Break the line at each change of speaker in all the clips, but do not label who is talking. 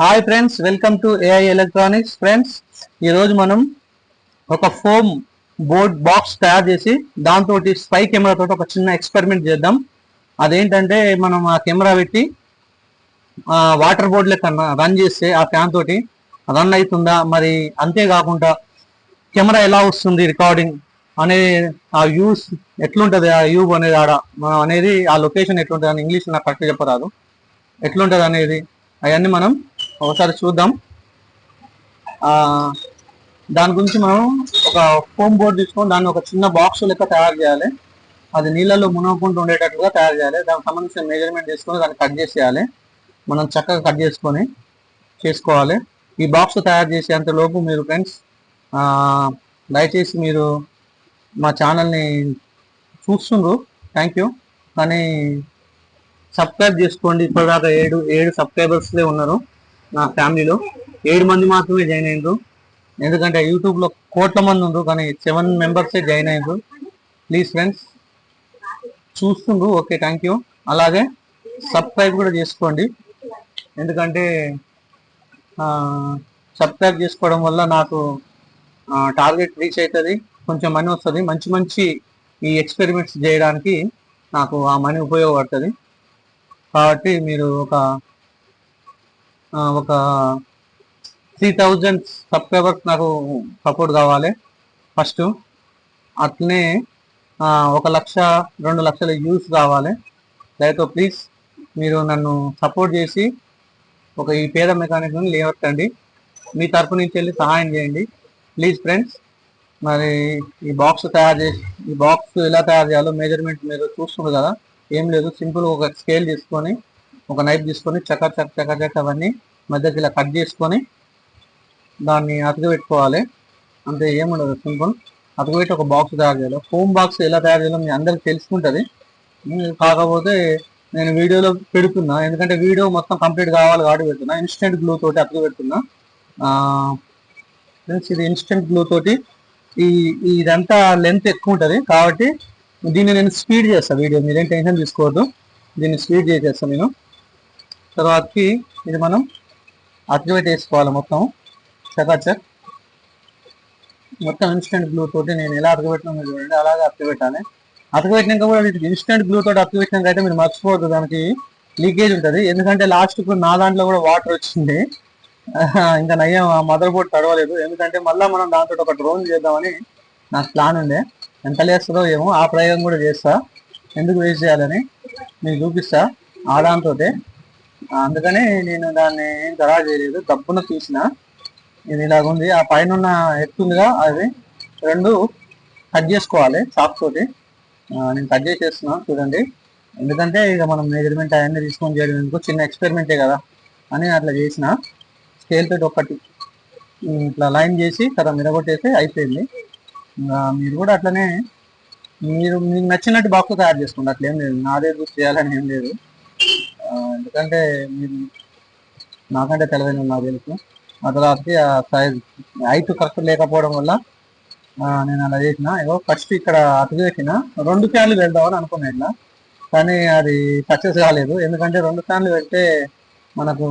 Hi friends welcome to AI electronics friends ఈరోజు మనం ఒక ఫోమ్ బోర్డ్ బాక్స్ తయారు చేసి దాంతో స్పై కెమెరా తోటి ఒక చిన్న ఎక్స్పెరిమెంట్ చేద్దాం. అదేంటంటే మనం ఆ కెమెరా పెట్టి వాటర్ బోర్డ్ లెక్క రన్ చేస్తే ఆ ఫ్యాన్ తోటి రన్ అవుతుందా? మరి అంతేకాకుండా కెమెరా ఎలా వస్తుంది రికార్డింగ్ అనే ఆ వ్యూస్ ఎట్లుంటుంది? ఆ వ్యూ అనేది ఆడ మనం అనేది ఆ లొకేషన్ ఎట్లుంటుంది? అని ఇంగ్లీష్ నాకు కరెక్ట్ చెప్పరాదు. ఎట్లుంటుంది అనేది? అవన్నీ మనం ఒకసారి చూద్దాం. దాని గురించి మనం ఒక ఫోమ్ బోర్డ్ తీసుకొని దాన్ని ఒక చిన్న బాక్స్ లెక్క తయారు చేయాలి. అది నీళ్ళలో మునగకుండా ఉండేటట్టుగా తయారు చేయాలి. దానికి సంబంధించిన మెజర్మెంట్ తీసుకొని దాన్ని కట్ చేసేయాలి మనం చక్కగా కట్ చేసుకొని చేసుకోవాలి. ఈ బాక్స్ తయారు చేసేంతలోపు మీరు ఫ్రెండ్స్ దయచేసి మీరు మా ఛానల్ని చూస్తుండ్రు. థ్యాంక్ యూ కానీ సబ్స్క్రైబ్ చేసుకోండి. ఇప్పటిదాకా ఏడు ఏడు సబ్స్క్రైబర్స్లే ఉన్నారు. నా ఫ్యామిలీలో ఏడు మంది మాత్రమే జాయిన్ అయ్యారు ఎందుకంటే యూట్యూబ్లో కోట్ల మంది ఉన్నారు కానీ సెవెన్ మెంబర్సే జాయిన్ అయ్యారు please friends చూస్తుండ్రు. Okay thank you. అలాగే సబ్స్క్రైబ్ కూడా చేసుకోండి. ఎందుకంటే సబ్స్క్రైబ్ చేసుకోవడం వల్ల నాకు టార్గెట్ రీచ్ అవుతుంది కొంచెం మనీ వస్తుంది. మంచి మంచి ఈ ఎక్స్పెరిమెంట్స్ చేయడానికి నాకు ఆ మనీ ఉపయోగపడుతుంది. కాబట్టి మీరు ఒక ఒక త్రీ థౌజండ్ సబ్స్క్రైబర్స్ నాకు సపోర్ట్ కావాలి. ఫస్ట్ అట్లనే ఒక లక్ష రెండు లక్షల వ్యూస్ కావాలి. దయతో ప్లీజ్ మీరు నన్ను సపోర్ట్ చేసి ఒక ఈ పేద మెకానిక్ని లేవట్టండి మీ తరపు నుంచి వెళ్ళి సహాయం చేయండి. ప్లీజ్ ఫ్రెండ్స్ మరి ఈ బాక్స్ తయారు చేసి ఈ బాక్స్ ఎలా తయారు చేయాలో మెజర్మెంట్ మీరు చూస్తున్నారు కదా. ఏం లేదు సింపుల్ ఒక స్కేల్ తీసుకొని ఒక నైఫ్ తీసుకొని చక్క చక్క చక్క చక్క అవన్నీ మధ్యకి ఇలా కట్ చేసుకొని దాన్ని అతకబెట్టుకోవాలి అంతే ఏముండదు సింపుల్. అతకబెట్టి ఒక బాక్స్ తయారు చేయాలి. హోమ్ బాక్స్ ఎలా తయారు చేయాలో మీ అందరికి తెలుసుకుంటుంది. కాకపోతే నేను వీడియోలో పెడుతున్నా. ఎందుకంటే వీడియో మొత్తం కంప్లీట్ కావాలి కాబట్టి పెడుతున్నా. ఇన్స్టెంట్ గ్లూ తోటి అతకబెడుతున్నా ఇది ఇన్స్టెంట్ గ్లూ తోటి ఈ ఈ ఇదంతా లెంత్ ఎక్కువ ఉంటుంది. కాబట్టి దీన్ని నేను స్పీడ్ చేస్తాను వీడియో మీరేం టెన్షన్ తీసుకోవద్దు. దీన్ని స్పీడ్ చేసేస్తాను నేను. తర్వాతకి ఇది మనం అతిపెట్టి వేసుకోవాలి మొత్తం చకాచక్. మొత్తం ఇన్స్టెంట్ గ్లూ తోటి నేను ఎలా అతకబెట్టినా చూడండి అలాగే అతకబెట్టాలి అతకబెట్టినాక కూడా ఇన్స్టెంట్ గ్లూ తోటి అతకబెట్టినాక అయితే మీరు మర్చిపోవద్దు దానికి లీకేజ్ ఉంటుంది. ఎందుకంటే లాస్ట్ నా దాంట్లో కూడా వాటర్ వచ్చింది. ఇంకా నయ్యం మదర్ బోర్డ్ తడవలేదు. ఎందుకంటే మళ్ళీ మనం దాంతో ఒక డ్రోన్ చేద్దామని నాకు ప్లాన్ ఉండే. ఎంత లేస్తుందో ఏమో ఆ ప్రయోగం కూడా చేస్తా. ఎందుకు వేస్ట్ చేయాలని మీకు చూపిస్తా. ఆ దాంతో అందుకనే నేను దాన్ని ఏం ఖరాబ్ చేయలేదు. దప్పున తీసిన. ఇది ఇలాగుంది. ఆ పైన ఉన్న ఎత్తుందిగా అది రెండు కట్ చేసుకోవాలి చాక్ తోటి. నేను కట్ చేసేస్తున్నా చూడండి. ఎందుకంటే ఇక మనం మెజర్మెంట్ అవన్నీ తీసుకొని చేయడం ఎందుకు? చిన్న ఎక్స్పెరిమెంటే కదా అని అట్లా చేసిన. స్కేల్ తోటి ఒకటి ఇట్లా లైన్ చేసి కదా మిరగొట్టేసి అయిపోయింది. ఇంకా మీరు కూడా అట్లనే మీరు మీకు నచ్చినట్టు బాక్స్ తయారు చేసుకోండి. అట్లా ఏం లేదు. నాదే చూసి చేయాలని ఏం లేదు. ఎందుకంటే మీరు నాకంటే తెలివైన నాకు తెలుసు. ఆ తర్వాతకి ఆ సైజ్ హైట్ కరెక్ట్ లేకపోవడం వల్ల నేను అలా చేసిన. ఏదో ఫస్ట్ ఇక్కడ అటు చేసిన. రెండు ఫ్యాన్లు వెళ్దామని అనుకున్నా ఇట్లా. కానీ అది సక్సెస్ కాలేదు. ఎందుకంటే రెండు ఫ్యాన్లు పెడితే మనకు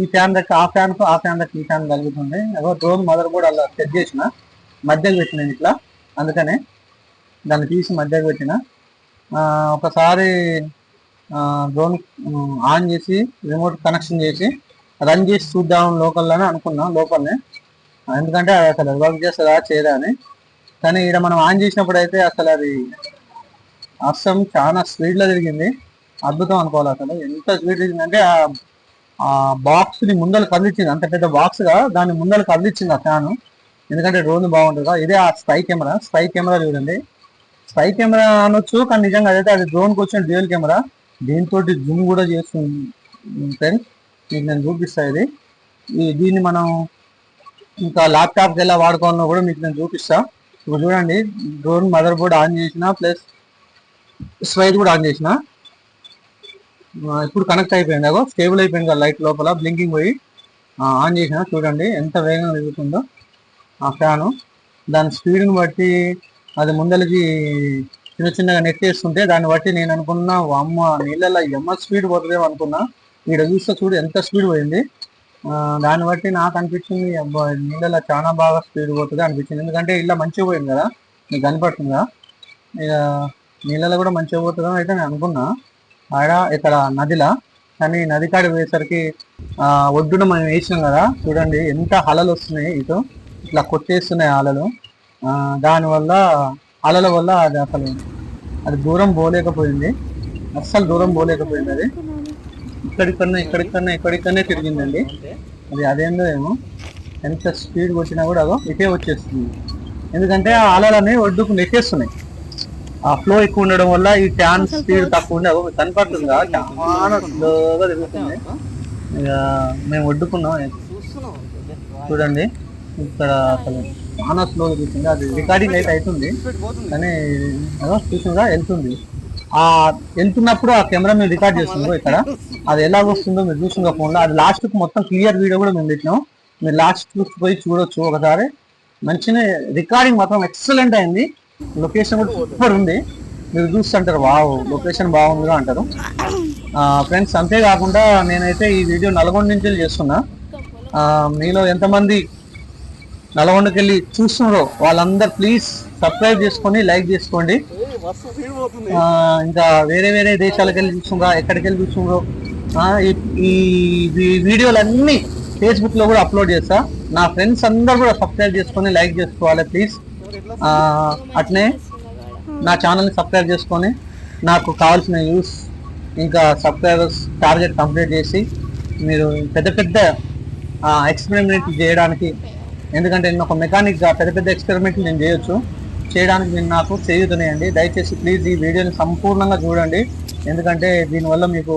ఈ ఫ్యాన్ దగ్గర ఆ ఫ్యాన్ ఆ ఫ్యాన్ దగ్గర ఈ ఫ్యాన్ కలుగుతుంది. ఏదో డ్రోన్ మదర్ కూడా అలా సెట్ చేసిన. మధ్యలో పెట్టిన ఇట్లా. అందుకనే దాన్ని తీసి మధ్యలో పెట్టిన. ఒకసారి డ్రోన్ ఆన్ చేసి రిమోట్ కనెక్షన్ చేసి రన్ చేసి చూద్దాం లోకల్లోనే అనుకున్నాం లోపలనే. ఎందుకంటే అది అసలు వర్క్ చేస్తుందా చేయదా అని. కానీ ఇక్కడ మనం ఆన్ చేసినప్పుడు అయితే అసలు అది అస్సం చాలా స్పీడ్లో తిరిగింది. అద్భుతం అనుకోవాలి అసలు. ఎంత స్పీడ్ తిరిగిందంటే ఆ బాక్స్ని ముందలు ముందర కదిలిచ్చింది. అంత పెద్ద బాక్స్గా దాన్ని ముందర కదిలిచ్చింది ఆ ఫ్యాన్ ఎందుకంటే డ్రోన్ బాగుంటుంది? ఇదే ఆ స్పై కెమెరా స్పై కెమెరా చూడండి. స్పై కెమెరా అనొచ్చు కానీ నిజంగా అదైతే అది డ్రోన్కి వచ్చిన డ్యూయల్ కెమెరా దీంతో జూమ్ కూడా చేస్తుంది ఫ్రెండ్స్ మీకు నేను చూపిస్తా ఇది. దీన్ని మనం ఇంకా ల్యాప్టాప్కి ఎలా వాడుకోవాలో కూడా మీకు నేను చూపిస్తా. ఇప్పుడు చూడండి డ్రోన్ మదర్ బోర్డ్ ఆన్ చేసిన ప్లస్ స్వైట్ కూడా ఆన్ చేసిన. ఇప్పుడు కనెక్ట్ అయిపోయింది. అగో స్టేబుల్ అయిపోయింది కదా లైట్ లోపల బ్లింకింగ్ పోయి. ఆన్ చేసిన చూడండి ఎంత వేగంగా తిరుగుతుందో. ఆ ఫ్యాను. దాని స్పీడ్ని బట్టి అది ముందలకి చిన్న చిన్నగా నెట్ చేస్తుంటే దాన్ని బట్టి నేను అనుకున్నా అమ్మ నీళ్ళలో ఎమ్మ స్పీడ్ పోతుందేమో అనుకున్నా. ఇక్కడ చూస్తే చూడు ఎంత స్పీడ్ పోయింది. దాన్ని బట్టి నాకు అనిపించింది అబ్బా నీళ్ళలో చాలా బాగా స్పీడ్ పోతుంది అనిపించింది. ఎందుకంటే ఇలా మంచిగా పోయింది కదా మీకు కనపడుతుందా? ఇక నీళ్ళలో కూడా మంచిగా పోతుందని అయితే నేను అనుకున్నా. ఆడ ఇక్కడ నదిలా కానీ నది కాడి పోయేసరికి ఒడ్డున మనం వేసినాం కదా చూడండి ఎంత అలలు వస్తున్నాయి ఇటు. ఇట్లా కొట్టేస్తున్నాయి అలలు. దానివల్ల అలల వల్ల అది అసలు అది దూరం పోలేకపోయింది. అస్సలు దూరం పోలేకపోయింది అది. ఇక్కడికన్నా ఇక్కడికన్నా ఇక్కడికన్నా తిరిగిందండి. అది అదేందో ఏమో. ఎంత స్పీడ్ వచ్చినా కూడా అదో ఇటే వచ్చేస్తుంది. ఎందుకంటే ఆ అలలన్నీ ఒడ్డుకు నెట్టేస్తున్నాయి ఆ ఫ్లో ఎక్కువ ఉండడం వల్ల ఈ ట్యాన్ స్పీడ్ తక్కువ ఉండే అదో కనపడుతుందా? చాలా స్లోగా తిరుగుతుంది ఇక మేము ఒడ్డుకున్నాం. చూడండి. ఇక్కడ అసలు చాలా స్లో చూసింది అది రికార్డింగ్ అయితే అవుతుంది. కానీ అదో చూసిందా వెళ్తుంది. ఆ వెళ్తున్నప్పుడు ఆ కెమెరా మేము రికార్డ్ చేస్తుందో ఇక్కడ? అది ఎలా వస్తుందో మీరు చూసిందా ఫోన్లో అది లాస్ట్ మొత్తం క్లియర్ వీడియో కూడా మేము పెట్టినాం. మీరు లాస్ట్ పోయి చూడొచ్చు ఒకసారి. మంచిగా రికార్డింగ్ మాత్రం ఎక్సలెంట్ అయింది. లొకేషన్ కూడా సూపర్ ఉంది. మీరు చూస్తుంటారు వావ్ లొకేషన్ బాగుందిగా అంటారు. ఫ్రెండ్స్ అంతేకాకుండా నేనైతే ఈ వీడియో నల్గొండ నుంచి చేస్తున్నా. మీలో ఎంతమంది నల్గొండకి వెళ్ళి చూస్తున్నారో వాళ్ళందరూ. ప్లీజ్ సబ్స్క్రైబ్ చేసుకొని లైక్ చేసుకోండి. ఇంకా వేరే వేరే దేశాలకు వెళ్ళి చూస్తుండ్రా ఎక్కడికి వెళ్ళి చూస్తుండ్రో ఈ- వీడియోలన్నీ ఫేస్బుక్లో కూడా అప్లోడ్ చేస్తా. నా ఫ్రెండ్స్ అందరూ కూడా సబ్స్క్రైబ్ చేసుకొని లైక్ చేసుకోవాలి ప్లీజ్ అట్నే నా ఛానల్ని సబ్స్క్రైబ్ చేసుకొని నాకు కావాల్సిన యూస్ ఇంకా సబ్స్క్రైబర్స్ టార్గెట్ కంప్లీట్ చేసి మీరు పెద్ద పెద్ద ఎక్స్పెరిమెంట్ చేయడానికి ఎందుకంటే నేను ఒక మెకానిక్గా పెద్ద పెద్ద ఎక్స్పెరిమెంట్లు నేను చేయొచ్చు. చేయడానికి నేను నాకు చేయుతున్నాయండి దయచేసి ప్లీజ్ ఈ వీడియోని సంపూర్ణంగా చూడండి. ఎందుకంటే దీనివల్ల మీకు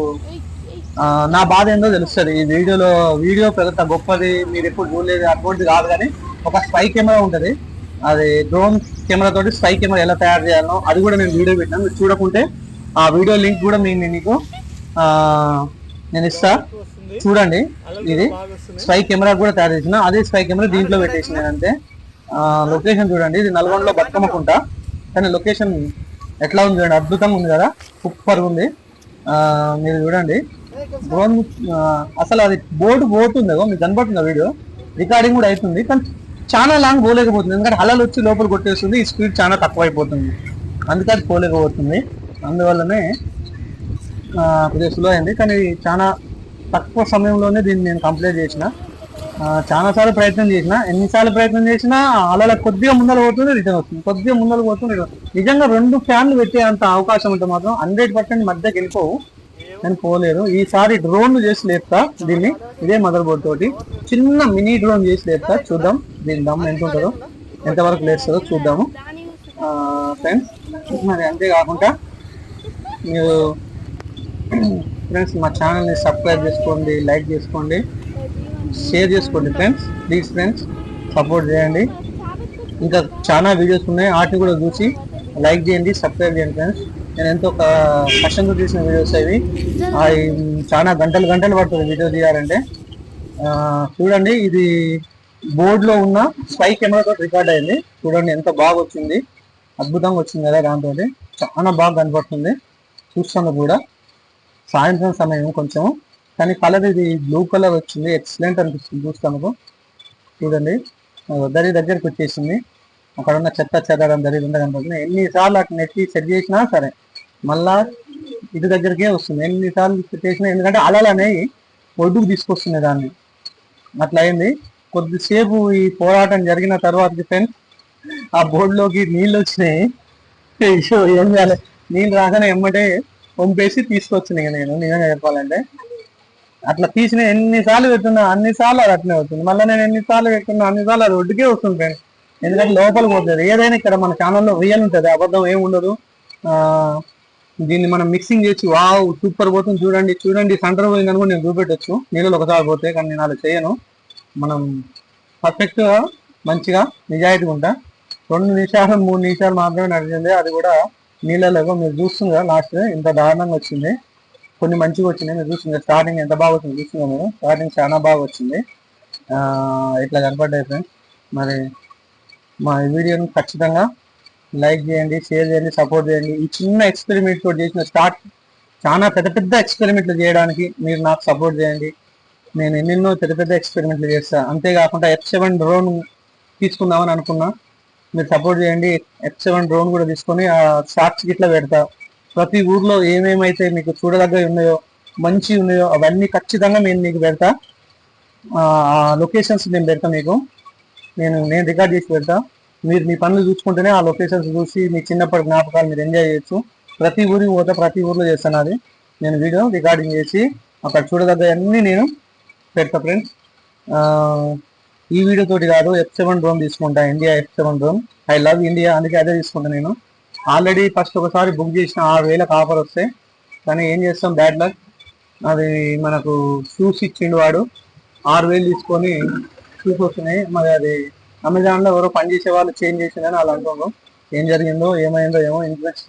నా బాధ ఏందో తెలుస్తుంది. ఈ వీడియోలో వీడియో పెద్ద గొప్పది మీరు ఎప్పుడు చూడలేదు అటువంటిది కాదు కానీ ఒక స్పై కెమెరా ఉంటుంది. అది డ్రోన్ కెమెరా తోటి స్పై కెమెరా ఎలా తయారు చేయాలో అది కూడా నేను వీడియో పెట్టాను. మీరు చూడకుంటే ఆ వీడియో లింక్ కూడా నేను మీకు నేను ఇస్తా. చూడండి ఇది స్పై కెమెరా కూడా తయారు చేసిన అదే స్పై కెమెరా దీంట్లో పెట్టేసిన అంతే. లొకేషన్ చూడండి ఇది నల్గొండలో బతుకమ్మకుంట. కానీ లొకేషన్ ఎట్లా ఉంది చూడండి అద్భుతంగా ఉంది కదా సూపర్ ఉంది. ఆ, మీరు చూడండి. డ్రోన్ అసలు అది బోర్డు పోతుంది మీకు కనబడుతుంది వీడియో? రికార్డింగ్ కూడా అవుతుంది కానీ చాలా లాంగ్ పోలేకపోతుంది. ఎందుకంటే అలలు వచ్చి లోపల కొట్టేస్తుంది ఈ స్పీడ్ చాలా తక్కువ అయిపోతుంది అందుకే అది పోలేకపోతుంది. అందువల్లనే కొద్దిగా స్లో అయింది కానీ చాలా తక్కువ సమయంలోనే దీన్ని నేను కంప్లీట్ చేసిన. చాలాసార్లు చాలా సార్లు ప్రయత్నం చేసిన. ఎన్నిసార్లు ప్రయత్నం చేసినా అలా కొద్దిగా ముందర పోతుంది రిటర్న్ వస్తుంది. కొద్దిగా ముందర పోతుంది నిజంగా రెండు ఫ్యాన్లు పెట్టే అంత అవకాశం ఉంటే మాత్రం హండ్రెడ్ పర్సెంట్ మధ్యకి వెళ్ళిపోవు. నేను పోలేదు. ఈసారి డ్రోన్ చేసి లేపుతా దీన్ని. ఇదే మదర్ బోర్డ్ తోటి. చిన్న మినీ డ్రోన్ చేసి లేపుతా. చూద్దాం దీని దమ్ ఎంత ఉంటుందో. ఎంతవరకు లేస్తుందో చూద్దాము. ఫ్రెండ్స్ మరి అంతేకాకుండా మీరు ఫ్రెండ్స్ మా ఛానల్ని సబ్స్క్రైబ్ చేసుకోండి లైక్ చేసుకోండి షేర్ చేసుకోండి ఫ్రెండ్స్ ప్లీజ్ ఫ్రెండ్స్ సపోర్ట్ చేయండి. ఇంకా చాలా వీడియోస్ ఉన్నాయి వాటిని కూడా చూసి లైక్ చేయండి సబ్స్క్రైబ్ చేయండి ఫ్రెండ్స్. నేను ఎంతో కష్టంతో తీసిన వీడియోస్ అవి. అవి చాలా గంటలు గంటలు పడుతుంది వీడియో తీయాలంటే. చూడండి ఇది బోర్డులో ఉన్న స్పై కెమెరాతో రికార్డ్ అయింది. చూడండి ఎంత బాగా వచ్చింది. అద్భుతంగా వచ్చింది కదా దాంతో చాలా బాగా కనపడుతుంది. చూస్తాను కూడా. సాయంత్రం సమయం కొంచెం కానీ కలర్ ఇది బ్లూ కలర్ వచ్చింది ఎక్సలెంట్ అనిపిస్తుంది చూస్తాను చూడండి. దరి దగ్గరికి వచ్చేసింది. అక్కడ ఉన్న చెత్త చెదడం దరి ఉందా కనపడుతుంది. ఎన్నిసార్లు అటు నెట్టి సెట్ చేసినా సరే మళ్ళా ఇటు దగ్గరికే వస్తుంది. ఎన్నిసార్లు సెట్ చేసినా ఎందుకంటే అలలు అనేవి ఒడ్డుకు తీసుకొస్తుంది దాన్ని. అట్లా అయింది. కొద్దిసేపు ఈ పోరాటం జరిగిన తర్వాత ఫ్రెండ్స్ ఆ బోర్డులోకి నీళ్ళు వచ్చినాయి. ఏం చేయాలి? నీళ్ళు రాగానే ఎమ్మటే పంపేసి తీసుకొచ్చిన నేను నిజంగా చెప్పాలంటే. అట్లా తీసిన ఎన్నిసార్లు పెట్టున్నా అన్నిసార్లు అది అట్లనే అవుతుంది. మళ్ళీ నేను ఎన్నిసార్లు పెట్టున్నా అన్నిసార్లు అది ఒడ్డుకే వస్తుంది ఫ్రెండ్స్ ఎందుకంటే లోపలికి పోతుంది. ఏదైనా ఇక్కడ మన ఛానల్లో రియల్ ఉంటుంది. అబద్ధం ఏమి ఉండదు. దీన్ని మనం మిక్సింగ్ చేసి వావ్ సూపర్ పోతుంది. చూడండి చూడండి. సెంటర్ పోయిందని కూడా నేను చూపెట్టొచ్చు. నీళ్ళు ఒకసారి పోతే కానీ నేను అలా చేయను. మనం పర్ఫెక్ట్గా మంచిగా నిజాయితీగా ఉంటా. రెండు నిమిషాలు మూడు నిమిషాలు మాత్రమే నడిచింది. అది కూడా నీళ్ళలో మీరు చూస్తుందా లాస్ట్ ఇంత దారుణంగా వచ్చింది. కొన్ని మంచిగా వచ్చినాయి మీరు చూస్తున్నారు. స్టార్టింగ్ ఎంత బాగా వచ్చింది చూస్తున్నా మీరు స్టార్టింగ్ చాలా బాగా వచ్చింది. ఇట్లా కనపడ్డాయి ఫ్రెండ్స్ మరి మా వీడియోని ఖచ్చితంగా లైక్ చేయండి షేర్ చేయండి సపోర్ట్ చేయండి. ఈ చిన్న ఎక్స్పెరిమెంట్ తోటి చేసిన స్టార్ట్ చాలా పెద్ద పెద్ద ఎక్స్పెరిమెంట్లు చేయడానికి మీరు నాకు సపోర్ట్ చేయండి. నేను ఎన్నెన్నో పెద్ద పెద్ద ఎక్స్పెరిమెంట్లు చేస్తాను అంతేకాకుండా ఎఫ్ సెవెన్ డ్రోన్ తీసుకుందామని అనుకున్నా. మీరు సపోర్ట్ చేయండి. ఎఫ్ సెవెన్ డ్రోన్ కూడా తీసుకొని ఆ షార్ట్స్ గిట్లా పెడతా. ప్రతి ఊర్లో ఏమేమైతే మీకు చూడదగ్గవి ఉన్నాయో మంచి ఉన్నాయో అవన్నీ ఖచ్చితంగా నేను మీకు పెడతా. ఆ లొకేషన్స్ నేను పెడతా మీకు. నేను నేను రికార్డ్ చేసి పెడతా. మీరు మీ పనులు చూసుకుంటేనే ఆ లొకేషన్స్ చూసి మీ చిన్నప్పటి జ్ఞాపకాలు మీరు ఎంజాయ్ చేయొచ్చు. ప్రతి ఊరికి పోతే ప్రతి ఊర్లో చేస్తాను అది. నేను వీడియో రికార్డింగ్ చేసి అక్కడ చూడదగ్గ నేను పెడతా ఫ్రెండ్స్ ఈ వీడియో తోటి కాదు ఎఫ్ సెవెన్ డ్రోన్ తీసుకుంటా India F seven drone I love India అందుకే అదే తీసుకుంటా నేను. ఆల్రెడీ ఫస్ట్ ఒకసారి బుక్ చేసిన ఆరు వేలకు ఆఫర్ వస్తే కానీ ఏం చేస్తాం బ్యాడ్ లక్ అది మనకు షూస్ ఇచ్చిండు వాడు. ఆరు వేలు తీసుకొని షూస్ వస్తున్నాయి. మరి అది అమెజాన్లో ఎవరో పనిచేసే వాళ్ళు చేంజ్ చేసిందని వాళ్ళు అనుకోరు ఏం జరిగిందో ఏమైందో ఏమో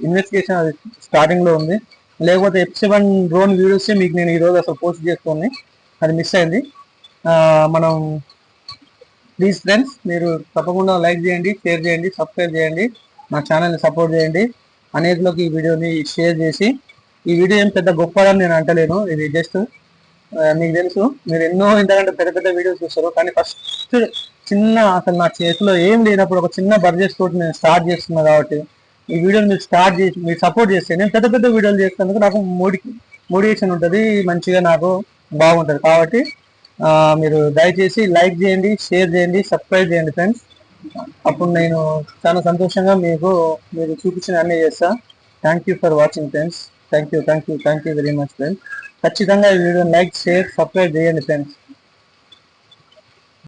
ఇన్వెస్టిగేషన్ అది స్టార్టింగ్లో ఉంది. లేకపోతే ఎఫ్ సెవెన్ డ్రోన్ వీడియోస్ మీకు నేను ఈరోజు అసలు పోస్ట్ చేస్తుంది. అది మిస్ అయింది. మనం ప్లీజ్ ఫ్రెండ్స్ మీరు తప్పకుండా లైక్ చేయండి షేర్ చేయండి సబ్స్క్రైబ్ చేయండి నా ఛానల్ని సపోర్ట్ చేయండి. అనేకలోకి ఈ వీడియోని షేర్ చేసి ఈ వీడియో ఏం పెద్ద గొప్పదని నేను అంటలేను ఇది జస్ట్ మీకు తెలుసు మీరు ఎన్నో ఇంతకంటే పెద్ద పెద్ద వీడియోస్ చూస్తారు కానీ ఫస్ట్ చిన్న అసలు నా చేతిలో ఏం లేనప్పుడు ఒక చిన్న బడ్జెట్ తోటి నేను స్టార్ట్ చేస్తున్నా కాబట్టి ఈ వీడియోని మీరు స్టార్ట్ చేసి మీరు సపోర్ట్ చేస్తే నేను పెద్ద పెద్ద వీడియోలు చేసినందుకు నాకు మోడి మోటివేషన్ ఉంటుంది మంచిగా నాకు బాగుంటుంది. కాబట్టి మీరు దయచేసి లైక్ చేయండి షేర్ చేయండి సబ్స్క్రైబ్ చేయండి ఫ్రెండ్స్. అప్పుడు నేను చాలా సంతోషంగా మీకు మీరు చూపించిన అన్నీ చేస్తా. Thank you for watching friends thank you thank you thank you very much friends ఖచ్చితంగా ఈ వీడియోని లైక్ షేర్ సబ్స్క్రైబ్ చేయండి ఫ్రెండ్స్.